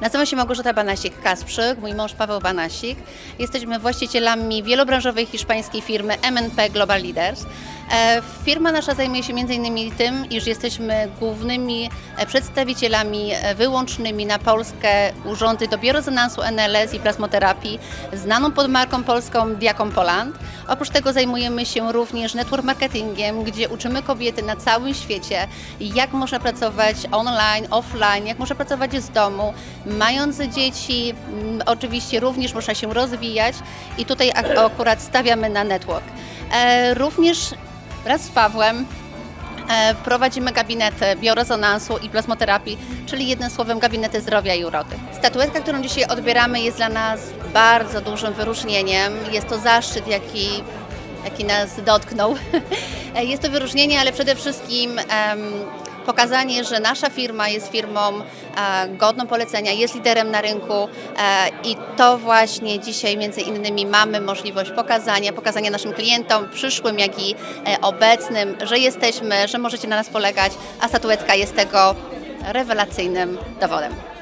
Nazywam się Małgorzata Banasik-Kasprzyk, mój mąż Paweł Banasik. Jesteśmy właścicielami wielobranżowej hiszpańskiej firmy MNP Global Leaders. E, Firma nasza zajmuje się m.in. tym, iż jesteśmy głównymi e, przedstawicielami e, wyłącznymi na Polskę urządzeń do NLS i plazmoterapii, znaną pod marką polską Diacon Poland. Oprócz tego zajmujemy się również network marketingiem, gdzie uczymy kobiety na całym świecie, jak można pracować online, offline, jak można pracować z domu, mając dzieci, m, oczywiście również można się rozwijać i tutaj ak- akurat stawiamy na network. E, również wraz z Pawłem e, prowadzimy gabinety biorezonansu i plazmoterapii, czyli jednym słowem gabinety zdrowia i urody. Statuetka, którą dzisiaj odbieramy jest dla nas bardzo dużym wyróżnieniem. Jest to zaszczyt, jaki jaki nas dotknął. Jest to wyróżnienie, ale przede wszystkim pokazanie, że nasza firma jest firmą e, godną polecenia, jest liderem na rynku e, i to właśnie dzisiaj między innymi mamy możliwość pokazania, pokazania naszym klientom, przyszłym jak i e, obecnym, że jesteśmy, że możecie na nas polegać, a statuetka jest tego rewelacyjnym dowodem.